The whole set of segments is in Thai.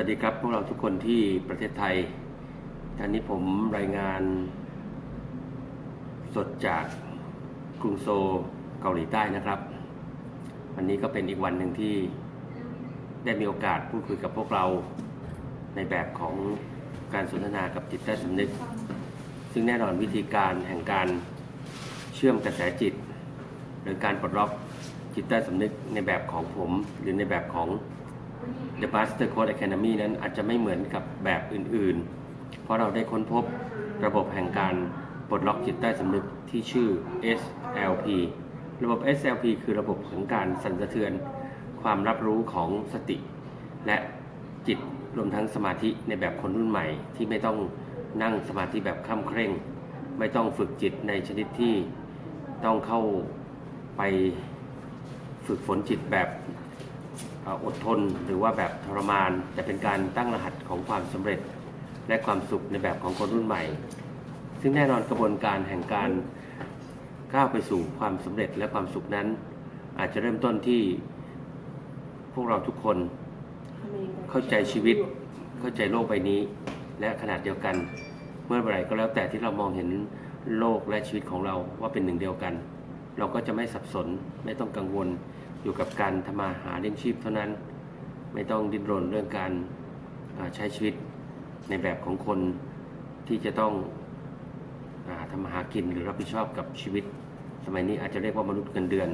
วัสดีครับ พวกเราทุกคนที่ประเทศไทยท่านนี้ผมรายงาน สดจากกรุงโซลเกาหลีใต้นะครับ วันนี้ก็เป็นอีกวันหนึ่งที่ได้มีโอกาสพูดคุยกับพวกเราในแบบของการสนทนากับจิตใต้สำนึก ซึ่งแน่นอนวิธีการแห่งการเชื่อมกระแสจิต หรือการปลดล็อกจิตใต้สำนึกในแบบของผมหรือในแบบของ The Master Code Academy นั้นอาจจะไม่เหมือนกับแบบอื่นๆ เพราะเราได้ค้นพบระบบแห่งการปลดล็อกจิตใต้สำนึกที่ชื่อ SLP ระบบ SLP คือระบบของการสั่นสะเทือน ความรับรู้ของสติ และจิตรวมทั้งสมาธิในแบบคนรุ่นใหม่ ที่ไม่ต้องนั่งสมาธิแบบคล่ำเคร่ง ไม่ต้องฝึกจิตในชนิดที่ต้องเข้าไปฝึกฝนจิตแบบ อดทนหรือว่าแบบทรมาน แต่เป็นการตั้งรหัสของความสำเร็จ และความสุขในแบบของคนรุ่นใหม่ ซึ่งแน่นอนกระบวนการแห่งการก้าวไปสู่ความสำเร็จและความสุขนั้น อาจจะเริ่มต้นที่พวกเราทุกคนเข้าใจชีวิต เข้าใจโลกใบนี้ และขนาดเดียวกัน เมื่อไหร่ก็แล้วแต่ที่เรามองเห็นโลกและชีวิตของเราว่าเป็นหนึ่งเดียวกัน เราก็จะไม่สับสนไม่ต้องกังวล อยู่กับการทำมาหาเลี้ยงชีพเท่านั้น ไม่ต้องดิ้นรนเรื่องการใช้ชีวิตในแบบของคนที่จะต้องอทำมาหากินหรือรับผิดชอบกับชีวิต สมัยนี้อาจจะเรียกว่ามนุษย์เงินเดือน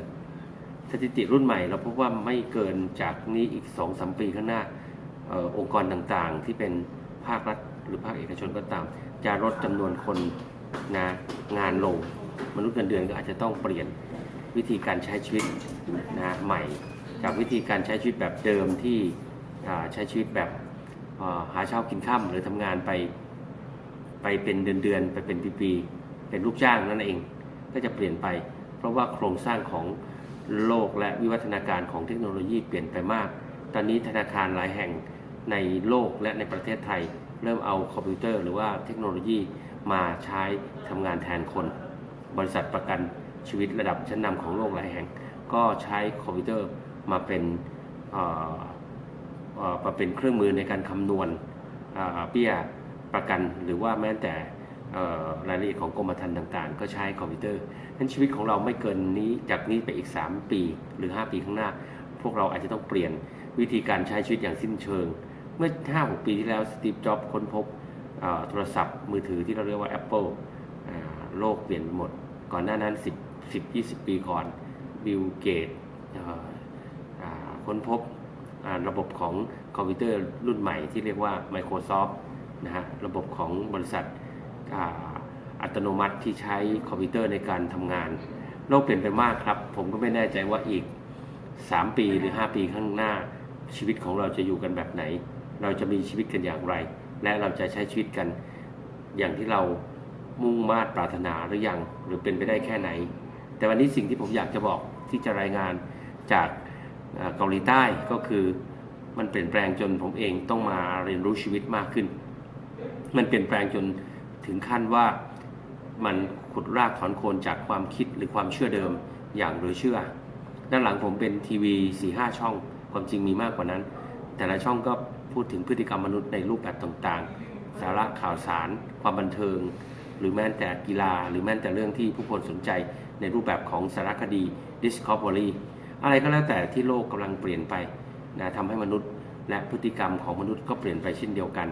สถิติรุ่นใหม่เราพบว่าไม่เกินจากนี้อีก2อสปีข้างหน้าออองค์กรต่างๆ ที่เป็นภาครัฐหรือภาคเอกชนก็ตาม จะลดจำนวนคนนะงานลง มนุษย์เงินเดือนก็อาจจะต้องเปลี่ยน วิธีการใช้ชีวิตนะใหม่ จากวิธีการใช้ชีวิตแบบเดิมที่ใช้ชีวิตแบบหาเช้ากินข้ามหรือทำงานไปไปเป็นเดือนๆไปเป็นปีๆเป็นลูกจ้างนั่นเองก็จะเปลี่ยนไป เพราะว่าโครงสร้างของโลกและวิวัฒนาการของเทคโนโลยีเปลี่ยนไปมาก ตอนนี้ธนาคารหลายแห่งในโลกและในประเทศไทย เริ่มเอาคอมพิวเตอร์หรือว่าเทคโนโลยีมาใช้ทำงานแทนคน บริษัทประกัน ชีวิตระดับชั้นนำของโลกหลายแห่ง ก็ใช้คอมพิวเตอร์มาเป็นเอ่อเอ่อมาเป็นเครื่องมือในการคำนวณเอ่อเบี้ยประกันหรือว่าแม้แต่รายละเอียดของกรมธรรม์ต่างๆ ก็ใช้คอมพิวเตอร์นั้นชีวิตของเราไม่เกินนี้จากนี้ไปอีก 3 ปีหรือ 5 ปีข้างหน้า พวกเราอาจจะต้องเปลี่ยนวิธีการใช้ชีวิตอย่างสิ้นเชิง เมื่อ 5-6 ปีที่แล้วสตีฟ จ็อบส์ค้นพบโทรศัพท์มือถือที่เราเรียกว่า Apple โลกเปลี่ยนไปหมด ก่อนหน้านั้น 10 10 20 ปีก่อนบิลเกตค้นพบระบบของคอมพิวเตอร์รุ่นใหม่ที่เรียกว่า Microsoft นะฮะระบบของบริษัทอ,อัตโนมัติที่ใช้คอมพิวเตอร์ในการทำงาน โลกเปลี่ยนไปมากครับ ผมก็ไม่แน่ใจว่าอีก 3 ปีหรือ 5 ปีข้างหน้าชีวิตของเราจะอยู่กันแบบไหน เราจะมีชีวิตกันอย่างไร และเราจะใช้ชีวิตกันอย่างที่เรามุ่งมา่ปรารถนาหรือยังหรือเป็นไปได้แค่ไหน แต่วันนี้สิ่งที่ผมอยากจะบอกที่จะรายงานจากเกาหลีใต้ก็คือมันเปลี่ยนแปลงจนผมเองต้องมาเรียนรู้ชีวิตมากขึ้น มันเปลี่ยนแปลงจนถึงขั้นว่ามันขุดรากถอนโคนจากความคิดหรือความเชื่อเดิมอย่างหรือเชื่อ ด้านหลังผมเป็นทีวี4ีหช่องความจริงมีมากกว่านั้น แต่ละช่องก็พูดถึงพฤติกรรมมนุษย์ในรูปแบบต่างๆ สาระข่าวสาร ความบันเทิง หรือแม้แต่กีฬา หรือแม้แต่เรื่องที่ผู้คนสนใจ ในรูปแบบของสารคดี Discovery อะไรก็แล้วแต่ที่โลกกำลังเปลี่ยนไปนะทำให้มนุษย์และพฤติกรรมของมนุษย์ก็เปลี่ยนไปเช่นเดียวกัน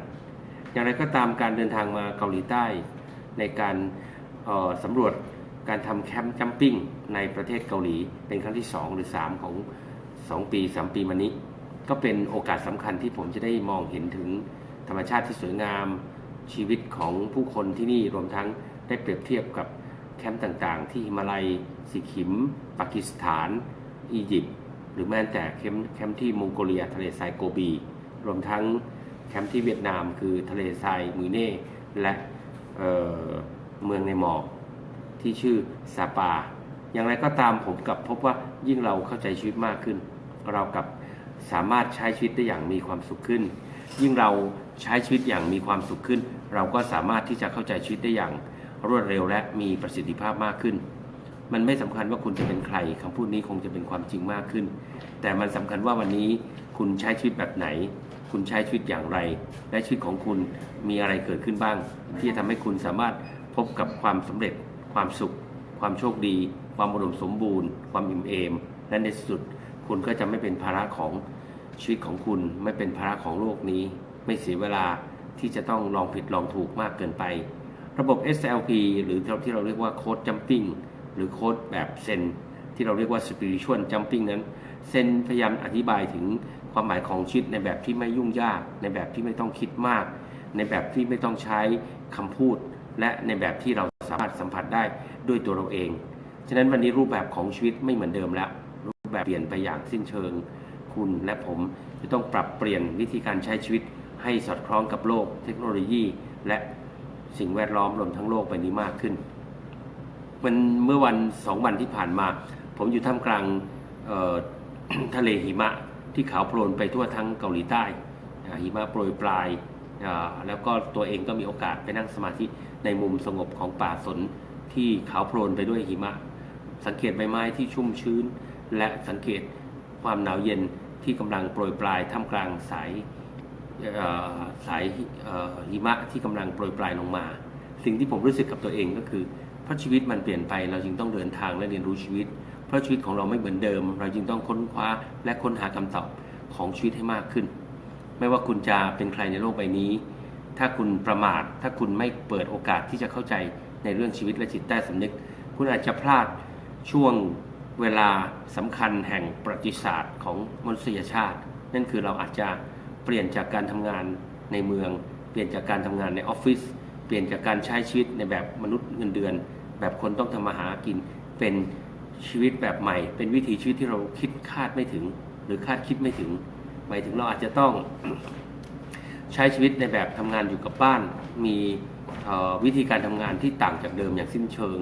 อย่างไรก็ตามการเดินทางมาเกาหลีใต้ ในการออสำรวจการทำแคมป์จัมปิ้งในประเทศเกาหลีเป็นครั้งที่ 2 หรือ 3 ของ 2 ปี 3 ปีมานี้ ก็เป็นโอกาสสำคัญที่ผมจะได้มองเห็นถึงธรรมชาติที่สวยงามชีวิตของผู้คนที่นี่รวมทั้งได้เปรียบเทียบกับ แคมป์ต่างๆ ที่ฮิมาลัยสิขิม ปากีสถาน อียิปต์หรือแม้แต่แคมป์แคมป์ที่มองโกเลียทะเลทรายโกบี รวมทั้งแคมป์ที่เวียดนามคือทะเลทรายมุยเน่และเเมืองในหมอกที่ชื่อซาปา อย่างไรก็ตามผมกลับพบว่ายิ่งเราเข้าใจชีวิตมากขึ้น เรากับสามารถใช้ชีวิตได้อย่างมีความสุขขึ้น ยิ่งเราใช้ชีวิตอย่างมีความสุขขึ้น เราก็สามารถที่จะเข้าใจชีวิตได้อย่าง รวดเร็วและมีประสิทธิภาพมากขึ้น มันไม่สำคัญว่าคุณจะเป็นใครคำพูดนี้คงจะเป็นความจริงมากขึ้น แต่มันสำคัญว่าวันนี้คุณใช้ชีวิตแบบไหน คุณใช้ชีวิตอย่างไร และชีวิตของคุณมีอะไรเกิดขึ้นบ้าง ที่จะทำให้คุณสามารถพบกับความสำเร็จ ความสุข ความโชคดี ความอุดมสมบูรณ์ ความอิ่มเอมและในที่สุดคุณก็จะไม่เป็นภาระของชีวิตของคุณไม่เป็นภาระของโลกนี้ ไม่เสียเวลาที่จะต้องลองผิดลองถูกมากเกินไป ระบบ SLP หรือที่เราเรียกว่าโค้ดจัมปิ้งหรือโค้ดแบบเซนที่เราเรียกว่า spiritual jumping นั้นเซนพยายามอธิบายถึงความหมายของชีวิตในแบบที่ไม่ยุ่งยาก ในแบบที่ไม่ต้องคิดมาก ในแบบที่ไม่ต้องใช้คำพูด และในแบบที่เราสามารถสัมผัสได้ด้วยตัวเราเอง ฉะนั้นวันนี้รูปแบบของชีวิตไม่เหมือนเดิมแล้ว รูปแบบเปลี่ยนไปอย่างสิ้นเชิง คุณและผมจะต้องปรับเปลี่ยนวิธีการใช้ชีวิตให้สอดคล้องกับโลก เทคโนโลยี และ สิ่งแวดล้อมรวมทั้งโลกใบนี้มากขึ้น มันเมื่อวันสองวันที่ผ่านมา ผมอยู่ท่ามกลางทะเลหิมะที่ขาวโพลนไปทั่วทั้งเกาหลีใต้หิมะโปรยปลาย แล้วก็ตัวเองก็มีโอกาสไปนั่งสมาธิในมุมสงบของป่าสนที่ขาวโพลนไปด้วยหิมะ สังเกตใบไม้ที่ชุ่มชื้น และสังเกตความหนาวเย็นที่กำลังโปรยปลายท่ามกลางสาย สายอิมะที่กำลังโปรยปลายลงมา สิ่งที่ผมรู้สึกกับตัวเองก็คือเพราะชีวิตมันเปลี่ยนไปเราจึงต้องเดินทางและเรียนรู้ชีวิต เพราะชีวิตของเราไม่เหมือนเดิม เราจึงต้องค้นคว้าและค้นหาคำตอบของชีวิตให้มากขึ้น ไม่ว่าคุณจะเป็นใครในโลกใบนี้ ถ้าคุณประมาท ถ้าคุณไม่เปิดโอกาสที่จะเข้าใจในเรื่องชีวิตและจิตใต้สำนึก คุณอาจจะพลาดช่วงเวลาสำคัญแห่งประวัติศาสตร์ของมนุษยชาติ นั่นคือเราอาจจะ ปลี่ยนจากการทำงานในเมือง เปลี่ยนจากการทำงานในออฟฟิศเปลี่ยนจากการใช้ชีวิตในแบบมนุษย์เงินเดือน แบบคนต้องทำมาหากินเป็นชีวิตแบบใหม่ เป็นวิถีชีวิตที่เราคิดคาดไม่ถึง หรือคาดคิดไม่ถึง หมายถึงเราอาจจะต้องใช้ชีวิตในแบบทำงานอยู่กับบ้าน มีวิธีการทำงานที่ต่างจากเดิมอย่างสิ้นเชิง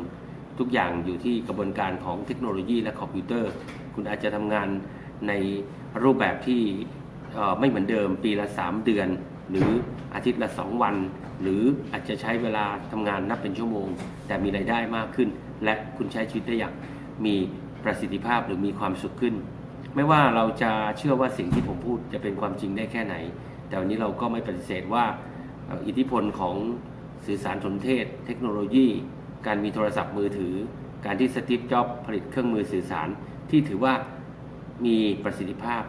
ทุกอย่างอยู่ที่กระบวนการของเทคโนโลยีและคอมพิวเตอร์ คุณอาจจะทำงานในรูปแบบที่ ไม่เหมือนเดิมปีละ 3 เดือน หรืออาทิตย์ละ 2 วัน หรืออาจจะใช้เวลาทำงานนับเป็นชั่วโมง แต่มีรายได้มากขึ้น และคุณใช้ชีวิตได้อย่างมีประสิทธิภาพหรือมีความสุขขึ้น ไม่ว่าเราจะเชื่อว่าสิ่งที่ผมพูดจะเป็นความจริงได้แค่ไหน แต่วันนี้เราก็ไม่ปฏิเสธว่าอิทธิพลของสื่อสารสนเทศ เทคโนโลยี การมีโทรศัพท์มือถือ การที่สตีฟจ็อบส์ผลิตเครื่องมือสื่อสารที่ถือว่ามีประสิทธิภาพ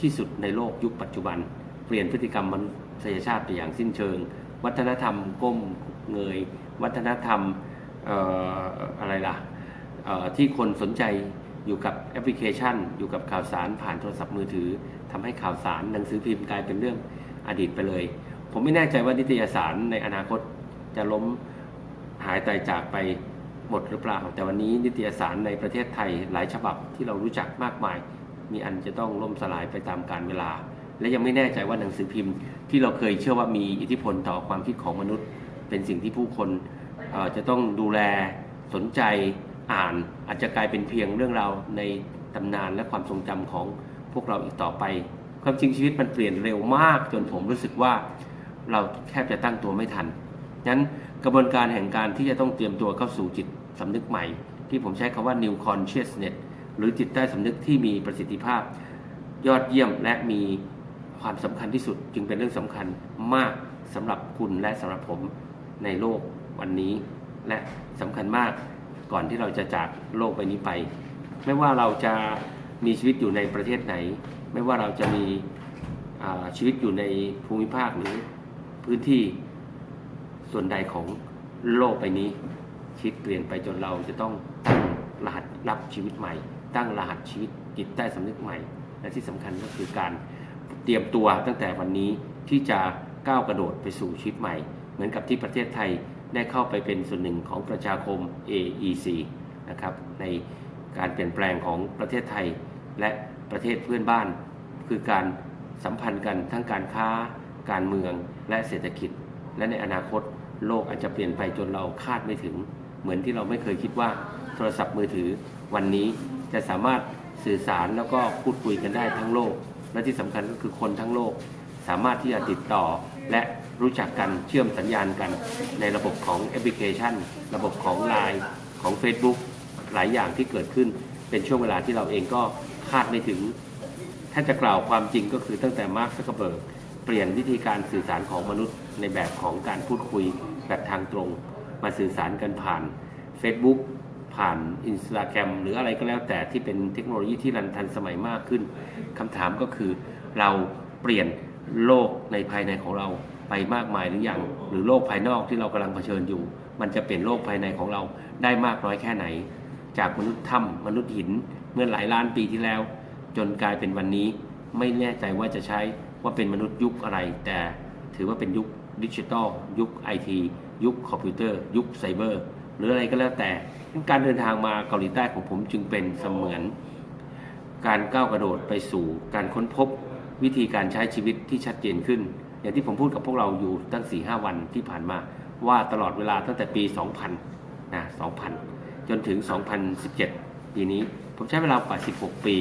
ที่สุดในโลกยุคปัจจุบัน เปลี่ยนพฤติกรรมมนุษยชาติไปอย่างสิ้นเชิง วัฒนธรรมก้มเงย วัฒนธรรมอออะไรล่ะที่คนสนใจอยู่กับแอปพลิเคชัน อยู่กับข่าวสารผ่านโทรศัพท์มือถือทำให้ข่าวสารหนังสือพิมพ์กลายเป็นเรื่องอดีตไปเลย ผมไม่แน่ใจว่านิตยสารในอนาคตจะล้มหายตายจากไปหมดหรือเปล่า แต่วันนี้นิตยสารในประเทศไทยหลายฉบับที่เรารู้จักมากมาย มีอันจะต้องล่มสลายไปตามกาลเวลา และยังไม่แน่ใจว่าหนังสือพิมพ์ ที่เราเคยเชื่อว่ามีอิทธิพลต่อความคิดของมนุษย์ เป็นสิ่งที่ผู้คนจะต้องดูแลสนใจอ่านอาจจะกลายเป็นเพียงเรื่องราวในตำนานและความทรงจำของพวกเราอีกต่อไป ความจริงชีวิตมันเปลี่ยนเร็วมาก จนผมรู้สึกว่าเราแทบจะตั้งตัวไม่ทันนั้นกระบวนการแห่งการที่จะต้องเตรียมตัวเข้าสู่จิตสำนึกใหม่ ที่ผมใช้คำว่า new consciousness หรือจิตใต้สำนึกที่มีประสิทธิภาพ ยอดเยี่ยมและมีความสำคัญที่สุดจึงเป็นเรื่องสำคัญมากสำหรับคุณและสำหรับผมในโลกวันนี้ และสำคัญมากก่อนที่เราจะจากโลกใบนี้ไป ไม่ว่าเราจะมีชีวิตอยู่ในประเทศไหน ไม่ว่าเราจะมีชีวิตอยู่ในภูมิภาคหรือพื้นที่ส่วนใดของโลกใบนี้ ชีวิตเปลี่ยนไปจนเราจะต้องตั้งรหัสรับชีวิตใหม่ ตั้งรหัสชีวิตจิตใต้สำนึกใหม่ และที่สำคัญก็คือการเตรียมตัวตั้งแต่วันนี้ที่จะก้าวกระโดดไปสู่ชีวิตใหม่ เหมือนกับที่ประเทศไทยได้เข้าไปเป็นส่วนหนึ่งของประชาคม AEC นะครับในการเปลี่ยนแปลงของประเทศไทยและประเทศเพื่อนบ้าน คือการสัมพันธ์กันทั้งการค้า การเมืองและเศรษฐกิจ และในอนาคตโลกอาจจะเปลี่ยนไปจนเราคาดไม่ถึง เหมือนที่เราไม่เคยคิดว่าโทรศัพท์มือถือวันนี้ จะสามารถสื่อสารแล้วก็พูดคุยกันได้ทั้งโลก และที่สำคัญก็คือคนทั้งโลก สามารถที่จะติดต่อและรู้จักกันเชื่อมสัญญาณกัน ในระบบของแอปพลิเคชัน ระบบของ Line ของ Facebook หลายอย่างที่เกิดขึ้นเป็นช่วงเวลาที่เราเองก็คาดไม่ถึง ถ้าจะกล่าวความจริงก็คือตั้งแต่มาร์คซักเบิร์กเปลี่ยนวิธีการสื่อสารของมนุษย์ในแบบของการพูดคุยแบบทางตรง มาสื่อสารกันผ่าน Facebook ผ่าน Instagram หรืออะไรก็แล้วแต่ที่เป็นเทคโนโลยีที่รันทันสมัยมากขึ้นคำถามก็คือเราเปลี่ยนโลกในภายในของเราไปมากมายหรือยังหรือโลกภายนอกที่เรากำลังเผชิญอยู่ มันจะเปลี่ยนโลกภายในของเราได้มากน้อยแค่ไหน จากมนุษย์ถ้ำมนุษย์หินเมื่อหลายล้านปีที่แล้ว จนกลายเป็นวันนี้ไม่แน่ใจว่าจะใช้ว่าเป็นมนุษย์ยุคอะไร แต่ถือว่าเป็นยุคดิจิทัลยุคไอทียุคคอมพิวเตอร์ ยุคไซเบอร์ หรืออะไรก็แล้วแต่ การเดินทางมาเกาหลีใต้ของผมจึงเป็นเสมือน การก้าวกระโดดไปสู่ การค้นพบวิธีการใช้ชีวิตที่ชัดเจนขึ้น อย่างที่ผมพูดกับพวกเราอยู่ตั้ง4-5วันที่ผ่านมา ว่าตลอดเวลาตั้งแต่ปี 2000นะ2000 จนถึง 2017 ปีนี้ผมใช้เวลากว่า 16 ปี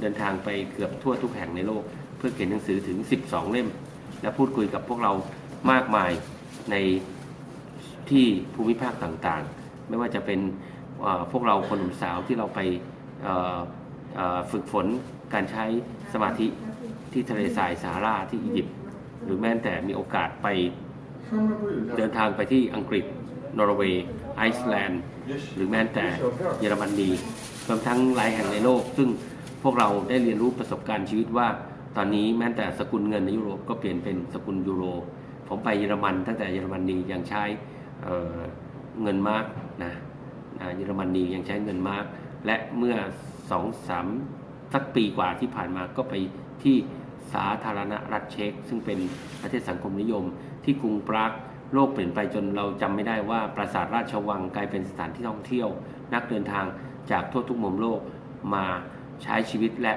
เดินทางไปเกือบทั่วทุกแห่งในโลก เพื่อเขียนหนังสือถึง 12 เล่ม และพูดคุยกับพวกเรามากมายในที่ภูมิภาคต่าง ไม่ว่าจะเป็นพวกเราคนหนุ่มสาวที่เราไปฝึกฝนการใช้สมาธิที่ทะเลทรายซาฮาราที่อียิปต์หรือแม้แต่มีโอกาสไปเดินทางไปที่อังกฤษ นอร์เวย์ ไอซ์แลนด์ หรือแม้แต่เยอรมนีรวมทั้งหลายแห่งในโลก ซึ่งพวกเราได้เรียนรู้ประสบการณ์ชีวิตว่า ตอนนี้แม้แต่สกุลเงินในยุโรปก็เปลี่ยนเป็นสกุลยูโร ผมไปเยอรมันตั้งแต่เยอรมนียังใช้เเงินมาร์ก นะเยอรมนียังใช้เงินมาร์กและเมื่อสองสามสักปีกว่าที่ผ่านมาก็ไปที่สาธารณรัฐเช็กซึ่งเป็นประเทศสังคมนิยม ที่กรุงปรากโลกเปลี่ยนไปจนเราจำไม่ได้ว่าปราสาทราชวังกลายเป็นสถานที่ท่องเที่ยว นักเดินทางจากทั่วทุกมุมโลกมาใช้ชีวิตและ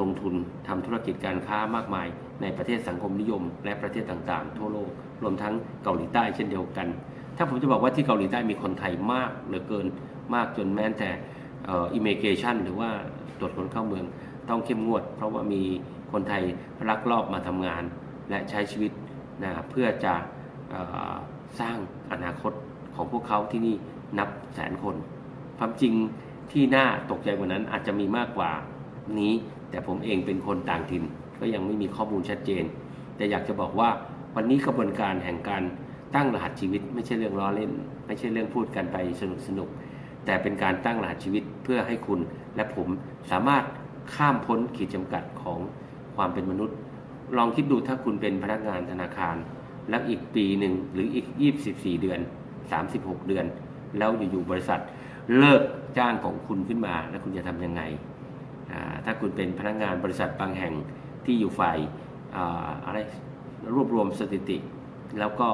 ลงทุนทำธุรกิจการค้ามากมาย ในประเทศสังคมนิยม และประเทศต่างๆ ทั่วโลกรวมทั้งเกาหลีใต้เช่นเดียวกัน ถ้าผมจะบอกว่าที่เกาหลีใต้มีคนไทยมากเหลือเกินมากจนแม้แต่อิมิเกชันหรือว่าตรวจคนเข้าเมืองต้องเข้มงวด เพราะว่ามีคนไทยลักลอบมาทำงาน และใช้ชีวิตนะเพื่อจะออสร้างอนาคตของพวกเขาที่นี่นับแสนคน ความจริงที่น่าตกใจกว่านั้นอาจจะมีมากกว่านี้ แต่ผมเองเป็นคนต่างถิ่น ก็ยังไม่มีข้อมูลชัดเจน แต่อยากจะบอกว่าวันนี้กระบวนการแห่งการ ตั้งรหัสชีวิตไม่ใช่เรื่องล้อเล่น ไม่ใช่เรื่องพูดกันไปสนุกสนุกแต่เป็นการตั้งรหัสชีวิตเพื่อให้คุณและผมสามารถข้ามพ้นขีดจำกัดของความเป็นมนุษย์ ลองคิดดูถ้าคุณเป็นพนักงานธนาคาร แล้วอีกปีหนึ่งหรืออีก 24 เดือน 36 เดือน แล้วอยู่ๆบริษัท เลิกจ้างของคุณขึ้นมา แล้วคุณจะทำยังไง ถ้าคุณเป็นพนักงานบริษัทบางแห่งที่อยู่ฝ่ายออะไรรวบรวมสถิติ แล้วก็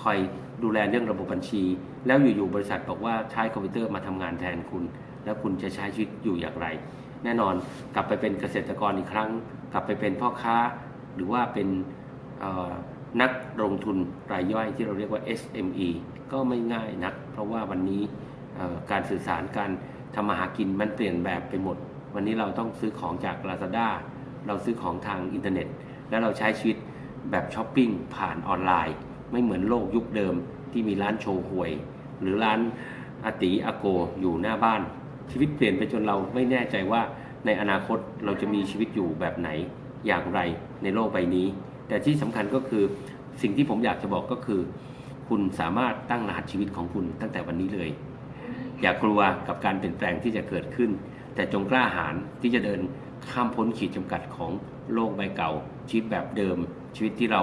คอยดูแลเรื่องระบบบัญชี แล้วอยู่ๆบริษัทบอกว่าใช้คอมพิวเตอร์มาทำงานแทนคุณ แล้วคุณจะใช้ชีวิตอยู่อย่างไร แน่นอนกลับไปเป็นเกษตรกรอีกครั้ง กลับไปเป็นพ่อค้า หรือว่าเป็นนักลงทุนรายย่อยที่เราเรียกว่า SME ก็ไม่ง่ายนัก เพราะว่าวันนี้การสื่อสารการทำมาหากินมันเปลี่ยนแบบไปหมด วันนี้เราต้องซื้อของจาก Lazada เราซื้อของทางอินเทอร์เน็ต แล้วเราใช้ชีวิตแบบช้อปปิ้งผ่านออนไลน์ ไม่เหมือนโลกยุคเดิมที่มีร้านโชว์หวย หรือร้านอาติอาโกอยู่หน้าบ้าน ชีวิตเปลี่ยนไปจนเราไม่แน่ใจว่าในอนาคตเราจะมีชีวิตอยู่แบบไหนอย่างไรในโลกใบนี้ แต่ที่สำคัญก็คือสิ่งที่ผมอยากจะบอกก็คือ คุณสามารถตั้งรหัสชีวิตของคุณตั้งแต่วันนี้เลย อย่ากลัวกับการเปลี่ยนแปลงที่จะเกิดขึ้น แต่จงกล้าหาญที่จะเดินข้ามพ้นขีดจำกัดของโลกใบเก่าชีวิตแบบเดิม ชีวิตที่เรา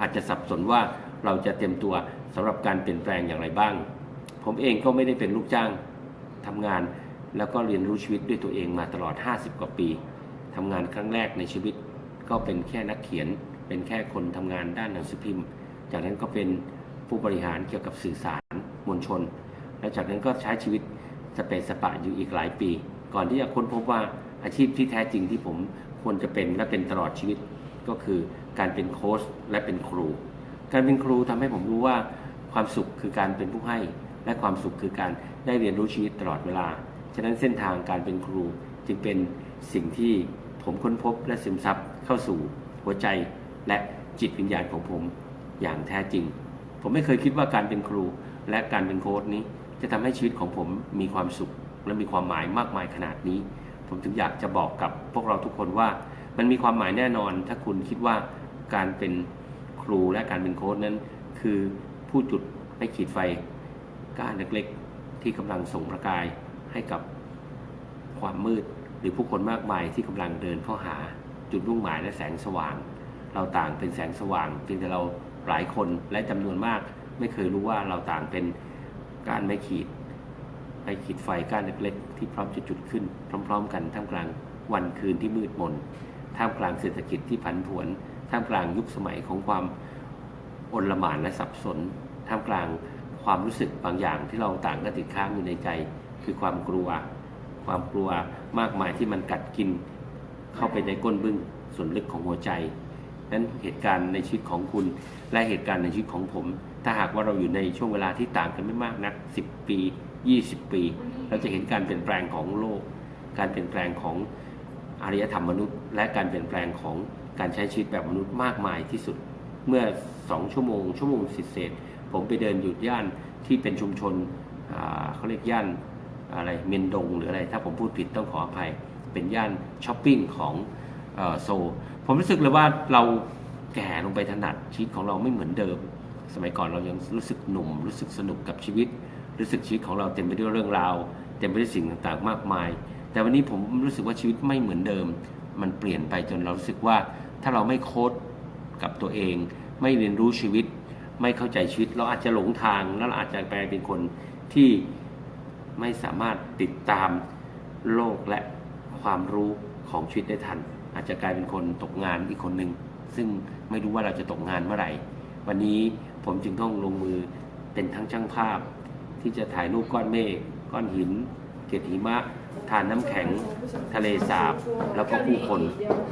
อาจจะสับสนว่า เราจะเตรียมตัวสำหรับการเปลี่ยนแปลงอย่างไรบ้าง ผมเองก็ไม่ได้เป็นลูกจ้างทำงาน แล้วก็เรียนรู้ชีวิตด้วยตัวเองมาตลอด 50 กว่าปีทำงานครั้งแรกในชีวิต ก็เป็นแค่นักเขียน เป็นแค่คนทำงานด้านหนังสือพิมพ์ จากนั้นก็เป็นผู้บริหารเกี่ยวกับสื่อสารมวลชน แล้วจากนั้นก็ใช้ชีวิตสเปซสปะอยู่อีกหลายปี ก่อนที่จะค้นพบว่าอาชีพที่แท้จริงที่ผมควรจะเป็นและเป็นตลอดชีวิตก็คือการเป็นโค้ชและเป็นครู การเป็นครูทำให้ผมรู้ว่าความสุขคือการเป็นผู้ให้ และความสุขคือการได้เรียนรู้ชีวิตตลอดเวลา ฉะนั้นเส้นทางการเป็นครูจึงเป็นสิ่งที่ผมค้นพบและซึมซับเข้าสู่หัวใจและจิตวิญญาณของผมอย่างแท้จริง ผมไม่เคยคิดว่าการเป็นครูและการเป็นโค้ชนี้ จะทำให้ชีวิตของผมมีความสุข และมีความหมายมากมายขนาดนี้ ผมถึงอยากจะบอกกับพวกเราทุกคนว่า มันมีความหมายแน่นอน ถ้าคุณคิดว่าการเป็น รูและการเป็นโค้ชนั้น คือผู้จุดให้ขีดไฟก้านเล็กๆ ที่กำลังส่งประกายให้กับความมืด หรือผู้คนมากมายที่กำลังเดินเข้าหาจุดมุ่งหมายและแสงสว่าง เราต่างเป็นแสงสว่างเพียงแต่เราหลายคนและจำนวนมาก ไม่เคยรู้ว่าเราต่างเป็นก้านไม้ขีดไม้ขีดไฟก้านเล็กๆ ที่พร้อมจะจุดขึ้น พร้อม ๆ กันท่ามกลางวันคืนที่มืดมนท่ามกลางเศรษฐกิจที่ผันผวน ท่ามกลางยุคสมัยของความโอลหมานและสับสน ท่ามกลางความรู้สึกบางอย่างที่เราต่างก็ติดค้างอยู่ในใจ คือความกลัว ความกลัวมากมายที่มันกัดกินเข้าไปในก้นบึ้งส่วนลึกของหัวใจนั้นเหตุการณ์ในชีวิตของคุณ และเหตุการณ์ในชีวิตของผม ถ้าหากว่าเราอยู่ในช่วงเวลาที่ต่างกันไม่มากนัก 10 ปี 20 ปี เราจะเห็นการเปลี่ยนแปลงของโลก การเปลี่ยนแปลงของอารยธรรมมนุษย์ และการเปลี่ยนแปลงของ การใช้ชีวิตแบบมนุษย์มากมายที่สุดเมื่อ 2 ชั่วโมง ชั่วโมงสิเศษ ผมไปเดินหยุดย่านที่เป็นชุมชนเขาเรียกย่านอะไรเมนดงหรืออะไร ถ้าผมพูดผิดต้องขออภัย เป็นย่านช้อปปิ้งของอโซ ผมรู้สึกเลยว่าเราแก่ลงไปถนัดชีวิตของเราไม่เหมือนเดิม สมัยก่อนเรายังรู้สึกหนุ่ม รู้สึกสนุกกับชีวิต รู้สึกชีวิตของเราเต็มไปด้วยเรื่องราว เต็มไปด้วยสิ่งต่างๆ มากมาย แต่วันนี้ผมรู้สึกว่าชีวิตไม่เหมือนเดิม มันเปลี่ยนไปจนเรารู้สึกว่า ถ้าเราไม่โค้ดกับตัวเอง ไม่เรียนรู้ชีวิต ไม่เข้าใจชีวิต เราอาจจะหลงทางแล้วเราอาจจะกลายเป็นคนที่ไม่สามารถติดตามโลกและความรู้ของชีวิตได้ทัน อาจจะกลายเป็นคนตกงานอีกคนหนึ่งซึ่งไม่รู้ว่าเราจะตกงานเมื่อไหร่ วันนี้ผมจึงต้องลงมือเป็นทั้งช่างภาพ ที่จะถ่ายรูปก้อนเมฆก้อนหิน เกล็ดหิมะ ทานน้ำแข็งทะเลสาบ แล้วก็ผู้คน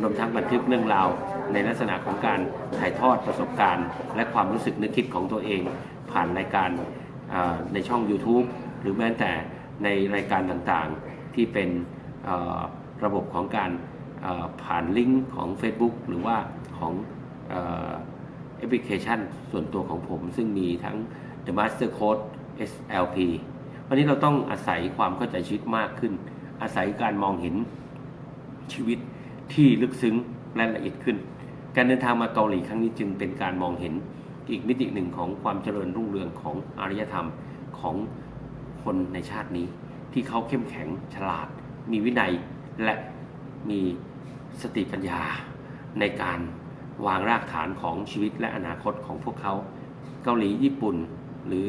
รวมทั้งบันทึกเรื่องราว ในลักษณะของการถ่ายทอดประสบการณ์ และความรู้สึกนึกคิดของตัวเอง ผ่านรายการในช่อง YouTube หรือแม้แต่ในรายการต่างๆ ที่เป็นระบบของการผ่านลิงก์ของ Facebook หรือว่าของแอปพลิเคชันส่วนตัวของผม ซึ่งมีทั้ง The Master Code SLP วันนี้เราต้องอาศัยความเข้าใจชีวิตมากขึ้น อาศัยการมองเห็นชีวิตที่ลึกซึ้งและละเอียดขึ้น การเดินทางมาเกาหลีครั้งนี้จึงเป็นการมองเห็นอีกมิติหนึ่งของความเจริญรุ่งเรืองของอารยธรรมของคนในชาตินี้ ที่เขาเข้มแข็งฉลาด มีวินัยและมีสติปัญญาในการวางรากฐานของชีวิตและอนาคตของพวกเขา เกาหลีญี่ปุ่นหรือ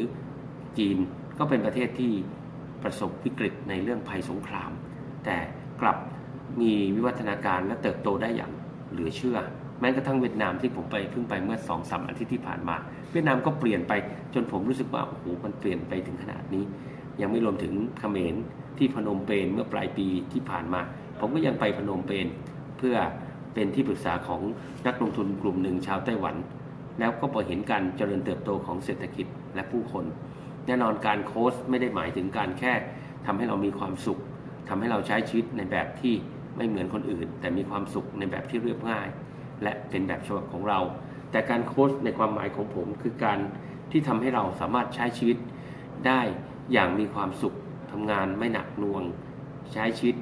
จีนก็เป็นประเทศที่ ประสบวิกฤตในเรื่องภัยสงคราม แต่กลับมีวิวัฒนาการและเติบโตได้อย่างเหลือเชื่อ แม้กระทั่งเวียดนามที่ผมไปเพิ่งไปเมื่อสองสามอาทิตย์ที่ผ่านมา เวียดนามก็เปลี่ยนไปจนผมรู้สึกว่าโอ้โหมันเปลี่ยนไปถึงขนาดนี้ ยังไม่รวมถึงเขมรที่พนมเปญเมื่อปลายปีที่ผ่านมา ผมก็ยังไปพนมเปญเพื่อเป็นที่ปรึกษาของนักลงทุนกลุ่มหนึ่งชาวไต้หวัน แล้วก็พอเห็นการเจริญเติบโตของเศรษฐกิจและผู้คน แน่นอนการโค้ชไม่ได้หมายถึงการแค่ทำให้เรามีความสุขทำให้เราใช้ชีวิตในแบบที่ไม่เหมือนคนอื่น แต่มีความสุขในแบบที่เรียบง่าย และเป็นแบบฉบับของเรา แต่การโค้ชในความหมายของผมคือการที่ทำให้เราสามารถใช้ชีวิตได้อย่างมีความสุขทำงานไม่หนักหน่วงใช้ชีวิต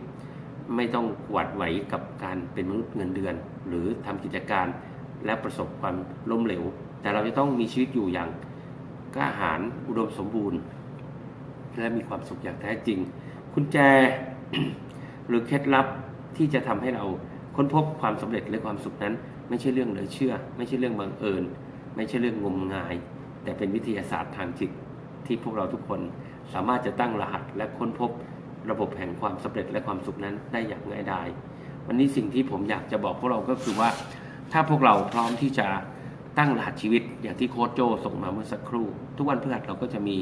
ไม่ต้องหวัดไหวกับการเป็นมนุษย์เงินเดือน หรือทำกิจการและประสบความล้มเหลว แต่เราจะต้องมีชีวิตอยู่อย่าง กล้าหาญอุดมสมบูรณ์ และมีความสุขอย่างแท้จริง คุณแจหรือเคล็ดลับที่จะทำให้เราค้นพบความสำเร็จและความสุขนั้น ไม่ใช่เรื่องเหลือเชื่อ ไม่ใช่เรื่องบังเอิญ ไม่ใช่เรื่องงมงาย แต่เป็นวิทยาศาสตร์ทางจิตที่พวกเราทุกคนสามารถจะตั้งรหัสและค้นพบระบบแห่งความสำเร็จและความสุขนั้นได้อย่างง่ายดายวันนี้สิ่งที่ผมอยากจะบอกพวกเราก็คือว่า ถ้าพวกเราพร้อมที่จะ ตั้งรหัสชีวิตอย่างที่โค้ชโจส่งมาเมื่อสักครู่ ทุกวันพฤหัสเราก็จะมี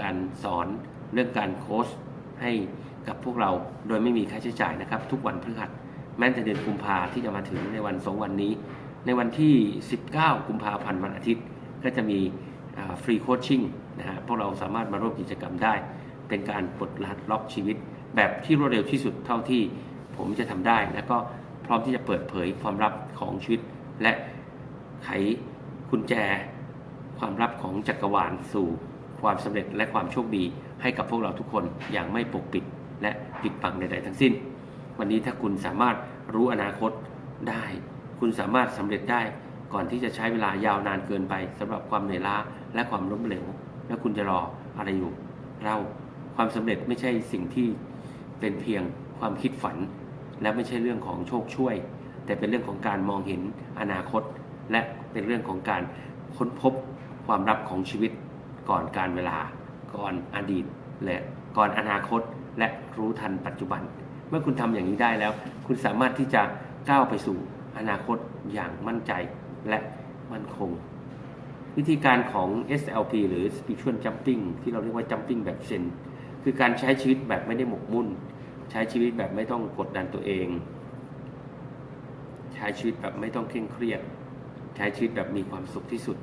การสอนเรื่องการโค้ชให้กับพวกเราโดยไม่มีค่าใช้จ่ายนะครับ ทุกวันพฤหัสแม้แต่เดือนกุมภาที่จะมาถึงในวันสองวันนี้ ในวันที่ 19 กุมภาพันธ์วันอาทิตย์ ก็จะมีฟรีโคชชิ่งนะฮะพวกเราสามารถมาร่วมกิจกรรมได้ เป็นการปลดรหัสล็อกชีวิต แบบที่รวดเร็วที่สุดเท่าที่ผมจะทำได้ และก็พร้อมที่จะเปิดเผยความลับของชีวิต และ ไขกุญแจ ความลับของจักรวาลสู่ความสำเร็จและความโชคดีให้กับพวกเราทุกคนอย่างไม่ปกปิดและปิดบังใดๆทั้งสิ้น วันนี้ถ้าคุณสามารถรู้อนาคตได้ คุณสามารถสำเร็จได้ก่อนที่จะใช้เวลายาวนานเกินไปสำหรับความเหนื่อยล้าและความล้มเหลว แล้วคุณจะรออะไรอยู่ เราความสำเร็จไม่ใช่สิ่งที่เป็นเพียงความคิดฝัน และไม่ใช่เรื่องของโชคช่วย แต่เป็นเรื่องของการมองเห็นอนาคต และเป็นเรื่องของการค้นพบความลับของชีวิตก่อนการเวลา ก่อนอดีต และก่อนอนาคต และรู้ทันปัจจุบัน เมื่อคุณทำอย่างนี้ได้แล้ว คุณสามารถที่จะก้าวไปสู่อนาคตอย่างมั่นใจและมั่นคง วิธีการของ SLP หรือ Spiritual Jumping ที่เราเรียกว่า Jumping แบบเซนคือการใช้ชีวิตแบบไม่ได้หมกมุ่น ใช้ชีวิตแบบไม่ต้องกดดันตัวเอง ใช้ชีวิตแบบไม่ต้องเคร่งเครียด ใช้ชีวิตแบบมีความสุขที่สุด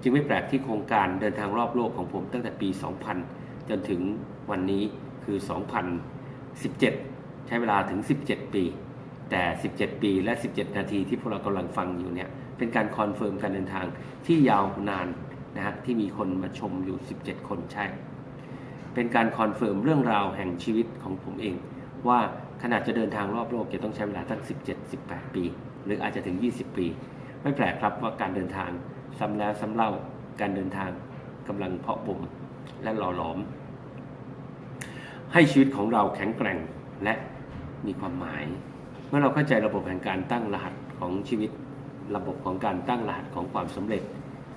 จึงไม่แปลกที่โครงการเดินทางรอบโลกของผมตั้งแต่ปี 2000 จนถึงวันนี้คือ 2017 ใช้เวลาถึง 17 ปี แต่ 17 ปีและ 17 นาทีที่พวกเรากำลังฟังอยู่เนี่ยเป็นการคอนเฟิร์มการเดินทางที่ยาวนานนะฮะที่มีคนมาชมอยู่ 17 คนใช่ เป็นการคอนเฟิร์มเรื่องราวแห่งชีวิตของผมเอง ว่าขนาดจะเดินทางรอบโลกจะต้องใช้เวลาตั้ง 17 18 ปี หรืออาจจะถึง 20 ปี ไม่แปลกครับว่าการเดินทางซ้ำแล้วซ้ำเล่าการเดินทางกำลังเพาะบ่มและหล่อหลอม ให้ชีวิตของเราแข็งแกร่งและมีความหมาย เมื่อเราเข้าใจระบบแห่งการตั้งรหัสของชีวิต ระบบของการตั้งรหัสของความสำเร็จ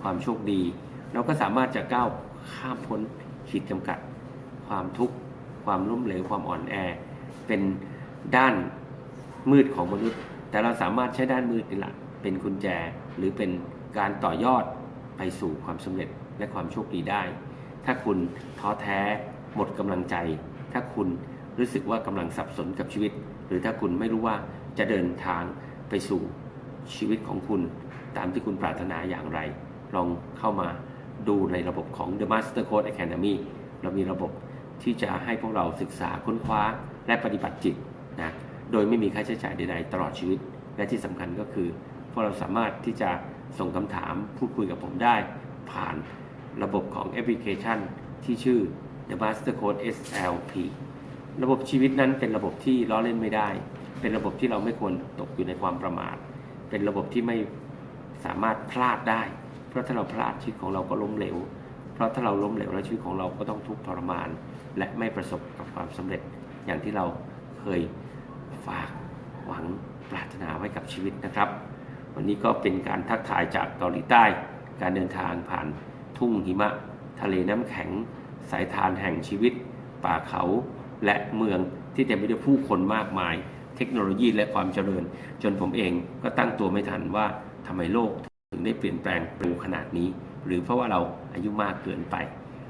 ความโชคดี เราก็สามารถจะก้าวข้ามพ้นขีดจำกัด ความทุกข์ความล้มเหลวความอ่อนแอ เป็นด้านมืดของมนุษย์ แต่เราสามารถใช้ด้านมืดนี่แหละ เป็นกุญแจ หรือเป็นการต่อยอดไปสู่ความสำเร็จและความโชคดีได้ ถ้าคุณท้อแท้หมดกำลังใจ ถ้าคุณรู้สึกว่ากำลังสับสนกับชีวิต หรือถ้าคุณไม่รู้ว่าจะเดินทางไปสู่ชีวิตของคุณ ตามที่คุณปรารถนาอย่างไร ลองเข้ามาดูในระบบของ The Master Code Academy เรามีระบบที่จะให้พวกเราศึกษาค้นคว้าและปฏิบัติจิตนะ โดยไม่มีค่าใช้จ่ายใดๆตลอดชีวิต และที่สำคัญก็คือ พวกเราสามารถที่จะส่งคำถามพูดคุยกับผมได้ ผ่านระบบของแอปพลิเคชัน ที่ชื่อ The Master Code SLP ระบบชีวิตนั้นเป็นระบบที่ล้อเล่นไม่ได้ เป็นระบบที่เราไม่ควรตกอยู่ในความประมาท เป็นระบบที่ไม่สามารถพลาดได้ เพราะถ้าเราพลาดชีวิตของเราก็ล้มเหลว เพราะถ้าเราล้มเหลวแล้วชีวิตของเราก็ต้องทุกข์ทรมาน และไม่ประสบกับความสำเร็จ อย่างที่เราเคยฝากหวังปรารถนาไว้กับชีวิตนะครับ วันนี้ก็เป็นการทักทายจากเกาหลีใต้ การเดินทางผ่านทุ่งหิมะ ทะเลน้ำแข็ง สายทานแห่งชีวิต ป่าเขาและเมืองที่เต็มไปด้วยผู้คนมากมาย เทคโนโลยีและความเจริญ จนผมเองก็ตั้งตัวไม่ทันว่าทำไมโลกถึงได้เปลี่ยนแปลงเร็วขนาดนี้ หรือเพราะว่าเราอายุมากเกินไป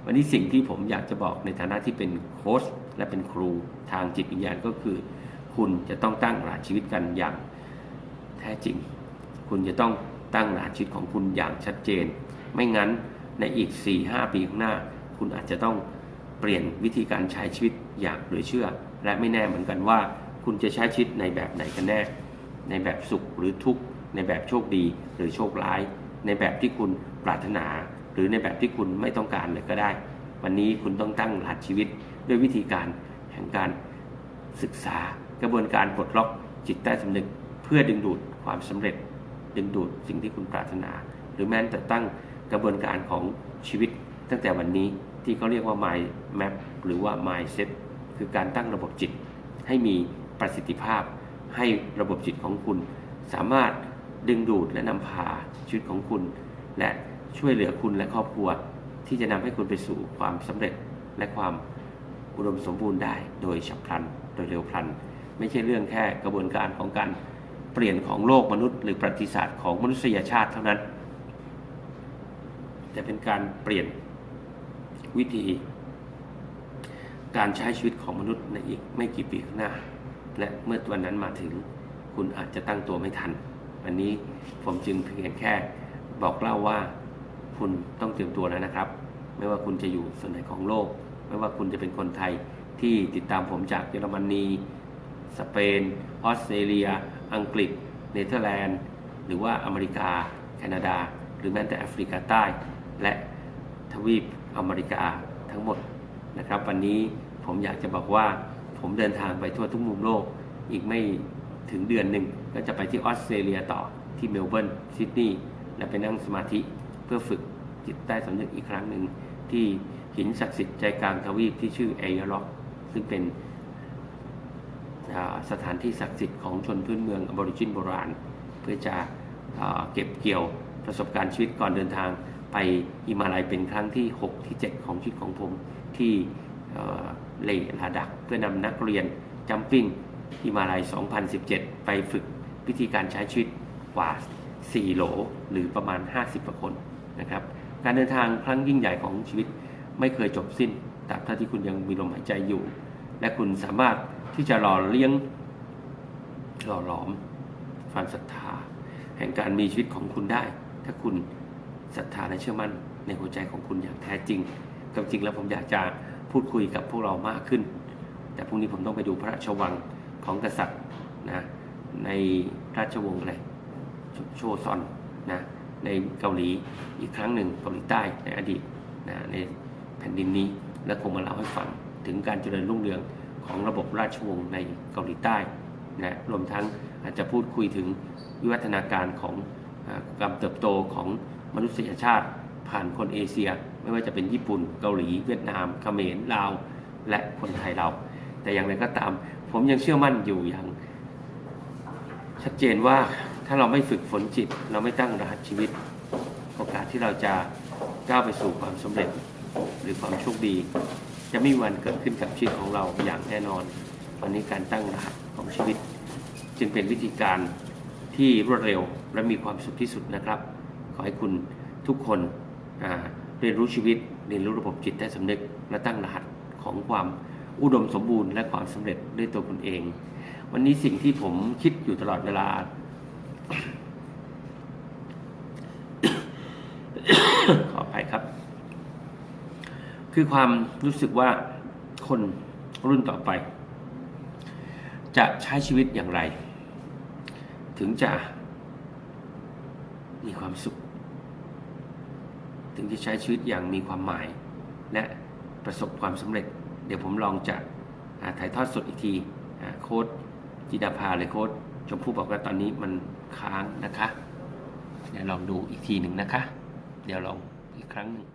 วันนี้สิ่งที่ผมอยากจะบอกในฐานะที่เป็นโค้ชและเป็นครูทางจิตวิญญาณก็คือ คุณจะต้องตั้งหลักชีวิตกันอย่างแท้จริง คุณจะต้องตั้งรหัสชีวิตของคุณอย่างชัดเจน ไม่งั้นในอีก 4-5 ปีข้างหน้า คุณอาจจะต้องเปลี่ยนวิธีการใช้ชีวิตอย่างเหลือเชื่อ และไม่แน่เหมือนกันว่า คุณจะใช้ชีวิตในแบบไหนกันแน่ ในแบบสุขหรือทุกข์ ในแบบโชคดีหรือโชคร้าย ในแบบที่คุณปรารถนา หรือในแบบที่คุณไม่ต้องการเลยก็ได้ วันนี้คุณต้องตั้งรหัสชีวิตด้วยวิธีการแห่งการศึกษากระบวนการปลดล็อกจิตใต้สำนึก เพื่อดึงดูดความสำเร็จ ดึงดูดสิ่งที่คุณปรารถนา หรือแม้แต่ตั้งกระบวนการของชีวิต ตั้งแต่วันนี้ที่เขาเรียกว่า mind map หรือว่า mindset คือการตั้งระบบจิต ให้มีประสิทธิภาพ ให้ระบบจิตของคุณ สามารถดึงดูดและนำพาชีวิตของคุณ และช่วยเหลือคุณและครอบครัว ที่จะนำให้คุณไปสู่ความสำเร็จและความอุดมสมบูรณ์ได้โดยฉับพลัน โดยเร็วพลัน ไม่ใช่เรื่องแค่กระบวนการของการ เปลี่ยนของโลกมนุษย์ หรือประวัติศาสตร์ของมนุษยชาติเท่านั้น แต่เป็นการเปลี่ยนวิธี การใช้ชีวิตของมนุษย์ในอีกไม่กี่ปีข้างหน้า และเมื่อวันนั้นมาถึงคุณอาจจะตั้งตัวไม่ทัน วันนี้ผมจึงเพียงแค่บอกเล่าว่าคุณต้องเตรียมตัวแล้วนะครับ ไม่ว่าคุณจะอยู่ส่วนไหนของโลก ไม่ว่าคุณจะเป็นคนไทยที่ติดตามผมจากเยอรมนี สเปน ออสเตรเลีย อังกฤษ เนเธอร์แลนด์ หรือว่าอเมริกา แคนาดา หรือแม้แต่แอฟริกาใต้ และทวีปอเมริกาทั้งหมดนะครับ วันนี้ผมอยากจะบอกว่าผมเดินทางไปทั่วทุกมุมโลกอีกไม่ถึงเดือนหนึ่งก็จะไปที่ออสเตรเลียต่อที่เมลเบิร์นซิดนีย์และไปนั่งสมาธิเพื่อฝึกจิตใต้สำนึกอีกครั้งหนึ่งที่หินศักดิ์สิทธิ์ใจกลางทวีปที่ชื่อเอเยล็อกซึ่งเป็น สถานที่ศักดิ์สิทธิ์ของชนพื้นเมืองอบอริจินโบราณ เพื่อจะอ่าเก็บเกี่ยวประสบการณ์ชีวิตก่อนเดินทางไปฮิมาลัยเป็นครั้งที่ 6 ที่ 7 ของชีวิตของผมที่เอ่อเลลาดัก เพื่อนำนักเรียนจัมปิ้งฮิมาลัย 2017 ไปฝึกวิธีการใช้ชีวิตกว่า 4 โหลหรือประมาณ 50กว่าคนนะครับการเดินทางครั้งยิ่งใหญ่ของชีวิตไม่เคยจบสิ้นตราบเท่าที่คุณยังมีลมหายใจอยู่ และคุณสามารถ ที่จะหล่อเลี้ยงหล่อหลอม ความศรัทธา แห่งการมีชีวิตของคุณได้ ถ้าคุณศรัทธาและเชื่อมั่นในหัวใจของคุณอย่างแท้จริงความจริงแล้วผมอยากจะพูดคุยกับพวกเรามากขึ้น แต่พรุ่งนี้ผมต้องไปดูพระราชวังของกษัตริย์นะในราชวงศ์อะไรโชโชซอนนะในเกาหลีอีกครั้งหนึ่งเกาหลีใต้ในอดีตนะในแผ่นดินนี้และคงมาเล่าให้ฟังถึงการเจริญรุ่งเรือง ของระบบราชวงศ์ในเกาหลีใต้นะรวมทั้งอาจจะพูดคุยถึงวิวัฒนาการของอการเติบโตของมนุษยชาติ ผ่านคนเอเชีย ไม่ว่าจะเป็นญี่ปุ่น เกาหลี เวียดนามเขมรลาว และคนไทยเรา แต่อย่างไรก็ตาม ผมยังเชื่อมั่นอยู่อย่าง ชัดเจนว่าถ้าเราไม่ฝึกฝนจิต เราไม่ตั้งรหัสชีวิต โอกาสที่เราจะก้าวไปสู่ความสำเร็จหรือความโชคดี จะไม่มีวันเกิดขึ้นกับชีวิตของเราอย่างแน่นอน วันนี้การตั้งรหัสของชีวิต จึงเป็นวิธีการที่รวดเร็วและมีความสุขที่สุดนะครับ ขอให้คุณทุกคนเรียนรู้ชีวิตเรียนรู้ระบบจิตใต้สำนึก และตั้งรหัสของความอุดมสมบูรณ์และความสำเร็จด้วยตัวคุณเอง วันนี้สิ่งที่ผมคิดอยู่ตลอดเวลา ขออภัยครับ คือความรู้สึกว่าคนรุ่นต่อไป จะใช้ชีวิตอย่างไร ถึงจะมีความสุข ถึงจะใช้ชีวิตอย่างมีความหมาย และประสบความสำเร็จ เดี๋ยวผมลองจะถ่ายทอดสดอีกทีโค้ดจิดาภาเลยโค้ดชมพู่บอกว่าตอนนี้มันค้างนะคะ เดี๋ยวลองดูอีกทีหนึ่งนะคะ เดี๋ยวลองอีกครั้งหนึ่ง